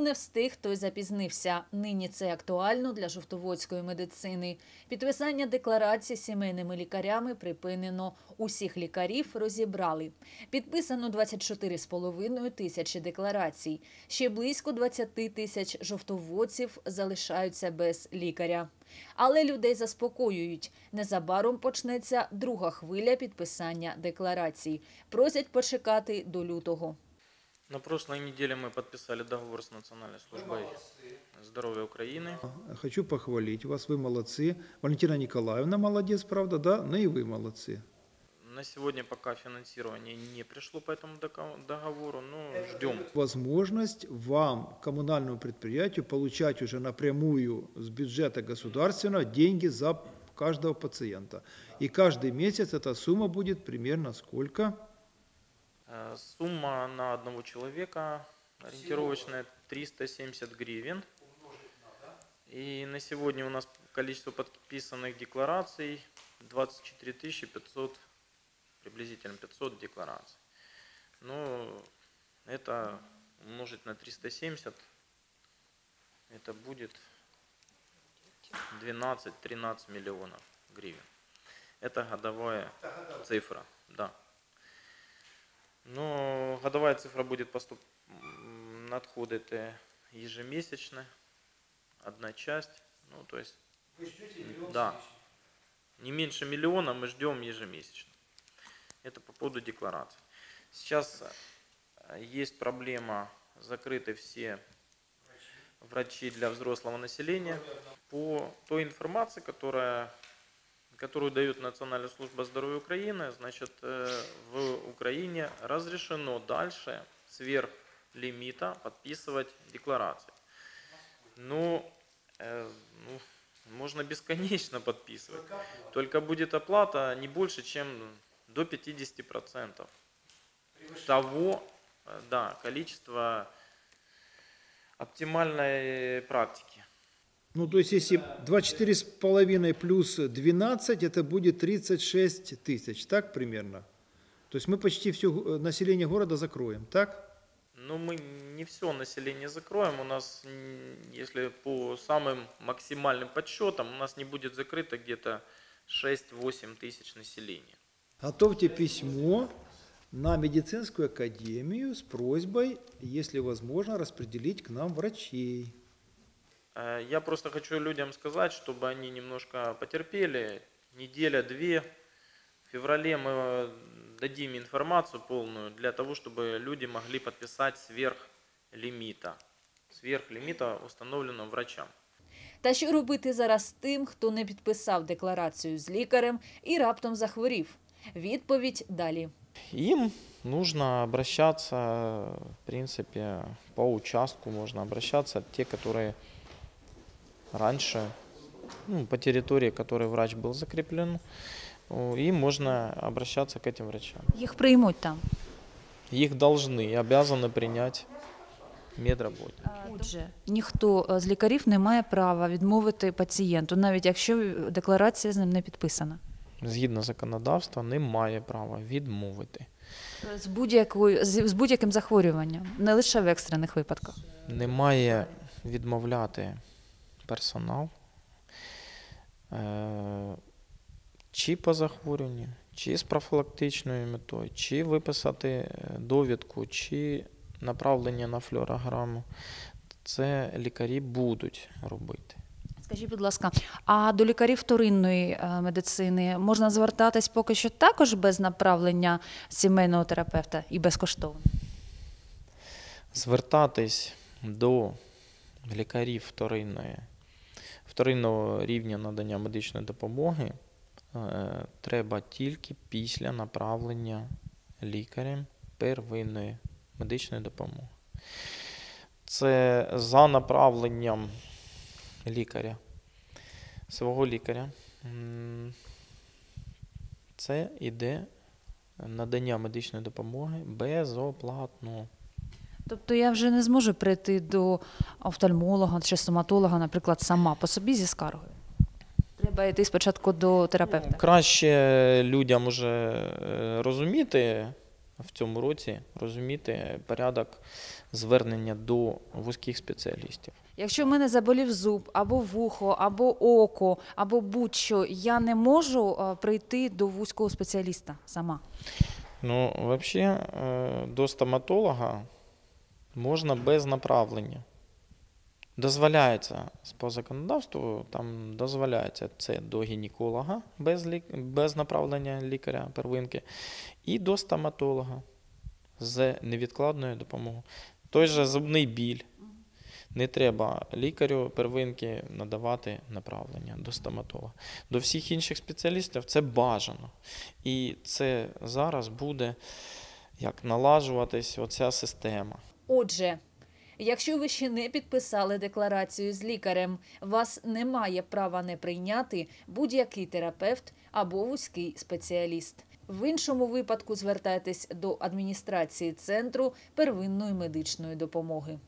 Не встиг, той запізнився. Нині це актуально для жовтоводської медицини. Підписання декларацій сімейними лікарями припинено. Усіх лікарів розібрали. Підписано 24,5 тисячі декларацій. Ще близько 20 тисяч жовтоводців залишаються без лікаря. Але людей заспокоюють. Незабаром почнеться друга хвиля підписання декларацій. Просять почекати до лютого. На прошлой неделе мы подписали договор с Национальной службой здоровья Украины. Хочу похвалить вас, вы молодцы. Валентина Николаевна молодец, правда, да? Ну и вы молодцы. На сегодня пока финансирование не пришло по этому договору, но ждем. Возможность вам, коммунальному предприятию, получать уже напрямую с бюджета государственного деньги за каждого пациента. И каждый месяц эта сумма будет примерно сколько? Сумма на одного человека ориентировочная 370 гривен. И на сегодня у нас количество подписанных деклараций 24 500, приблизительно 500 деклараций. Ну, это умножить на 370, это будет 12-13 миллионов гривен. Это годовая цифра, да. Но годовая цифра будет поступ... надходити ежемесячно, одна часть, ну то есть, да, не меньше миллиона мы ждем ежемесячно. Это по поводу декларации. Сейчас э, есть проблема, закрыты все врачи для взрослого населения. По той информации, которая, которую дает Национальная служба здоровья Украины, значит, э, в Украине разрешено дальше сверх лимита подписывать декларации. Ну, э, ну, можно бесконечно подписывать. Только будет оплата не больше, чем до 50% того, э, да, количества оптимальной практики. Ну, то есть, если 24,5 плюс 12, это будет 36 тысяч, так примерно? То есть мы почти все население города закроем, так? Ну, мы не все население закроем. У нас, если по самым максимальным подсчетам, у нас не будет закрыто где-то 6-8 тысяч населения. Готовьте письмо на медицинскую академию с просьбой, если возможно, распределить к нам врачей. Э, Я просто хочу людям сказать, чтобы они немножко потерпели. Неделя-две. В феврале мы дадим информацию полную для того, чтобы люди могли подписать сверх лимита. Сверх лимита, установленного врачам. Та що робити зараз тим, хто не підписав декларацію з лікарем і раптом захворів? Відповідь далі. Им нужно обращаться, в принципе, по участку можно обращаться, те, которые раньше, ну, по территории, которой врач был закреплен, о, им можно обращаться к этим врачам. Їх приймуть там. Их должны и обязаны принять медработники. Отже, ніхто е, з лікарів не має права відмовити пацієнту, навіть якщо декларація з ним не підписана. Згідно законодавства, не має права відмовити. З будь-якою з з будь-яким захворюванням, не лише в екстрених випадках. не має відмовляти персонал е, чи по захворюванню, чи з профілактичною метою, чи виписати е, довідку, чи направлення на флюорограму. Це лікарі будуть робити. Скажіть, будь ласка, а до лікарів вторинної е, медицини можна звертатись поки що також без направлення сімейного терапевта і безкоштовно? Звертатись до лікарів вторинної, вторинного рівня надання медичної допомоги е, треба тільки після направлення лікарем первинної медичної допомоги. Це за направленням лікаря, свого лікаря. Це іде надання медичної допомоги безоплатно. Тобто я вже не зможу прийти до офтальмолога чи стоматолога, наприклад, сама по собі зі скаргою. Треба йти спочатку до терапевта. Краще людям уже е, розуміти в цьому році, розуміти порядок звернення до вузьких спеціалістів. Якщо в мене заболів зуб, або вухо, або око, або будь-що, я не можу е, прийти до вузького спеціаліста сама. Ну, взагалі, е, до стоматолога можна без направлення. Дозволяється по законодавству, там дозволяється це до гінеколога без, лік... без направлення лікаря первинки і до стоматолога з невідкладною допомогою. Той же зубний біль. Не треба лікарю первинки надавати направлення до стоматолога. До всіх інших спеціалістів це бажано. І це зараз буде як налажуватись оця система. Отже, якщо ви ще не підписали декларацію з лікарем, вас немає права не прийняти будь-який терапевт або вузький спеціаліст. В іншому випадку звертайтесь до адміністрації центру первинної медичної допомоги.